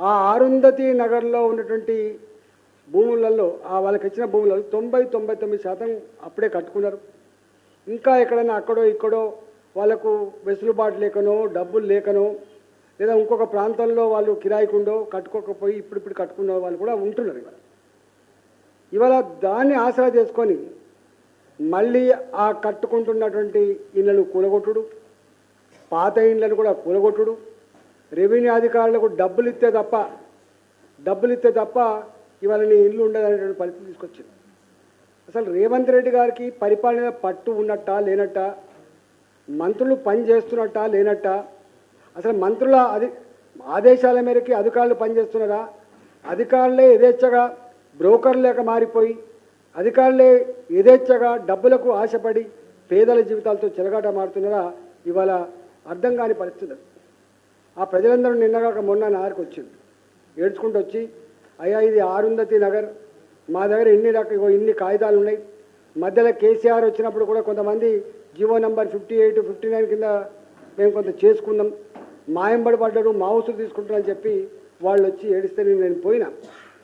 ఆ అరుంధతి నగర్లో ఉన్నటువంటి భూములలో ఆ వాళ్ళకి ఇచ్చిన భూములలో తొంభై తొంభై తొమ్మిది శాతం అప్పుడే కట్టుకున్నారు. ఇంకా ఎక్కడైనా అక్కడో ఇక్కడో వాళ్ళకు వెసులుబాటు లేకనో డబ్బులు లేకనో లేదా ఇంకొక ప్రాంతంలో వాళ్ళు కిరాయికుండో కట్టుకోకపోయి ఇప్పుడు ఇప్పుడు కట్టుకున్న వాళ్ళు కూడా ఉంటున్నారు ఇవాళ. ఇవాళ దాన్ని ఆసరా చేసుకొని మళ్ళీ ఆ కట్టుకుంటున్నటువంటి ఇళ్ళను కూలగొట్టుడు పాత ఇళ్ళను కూడా కూలగొట్టుడు రెవెన్యూ అధికారులకు డబ్బులు ఇస్తే తప్ప డబ్బులు ఇస్తే తప్ప ఇవాళ నీ ఇల్లు ఉండదనేటువంటి పరిస్థితి తీసుకొచ్చింది. అసలు రేవంత్ రెడ్డి గారికి పరిపాలన పట్టు ఉన్నట్టా లేనట్టా? మంత్రులు పని చేస్తున్నట్టా లేనట్టా? అసలు మంత్రుల అది ఆదేశాల మేరకి అధికారులు పనిచేస్తున్నారా అధికారులే యథేచ్ఛగా బ్రోకర్లు లేక మారిపోయి అధికారులే యథేచ్ఛగా డబ్బులకు ఆశపడి పేదల జీవితాలతో చెలగాట మారుతున్నారా? ఇవాళ అర్థం కాని పరిస్థితులు. ఆ ప్రజలందరూ నిన్నగాక మొన్న నారికి వచ్చింది ఏడ్చుకుంటూ వచ్చి అయ్యా ఇది ఆరుంధతి నగర్. మా దగ్గర ఇన్ని రకాల ఇన్ని కాగితాలు ఉన్నాయి. మధ్యలో కేసీఆర్ వచ్చినప్పుడు కూడా కొంతమంది GO number fifty eight fifty nine కింద మేము కొంత చేసుకున్నాం. మాయంబడి పడ్డాడు మా ఉసురు తీసుకుంటారని చెప్పి వాళ్ళు వచ్చి ఏడిస్తే నేను పోయినా.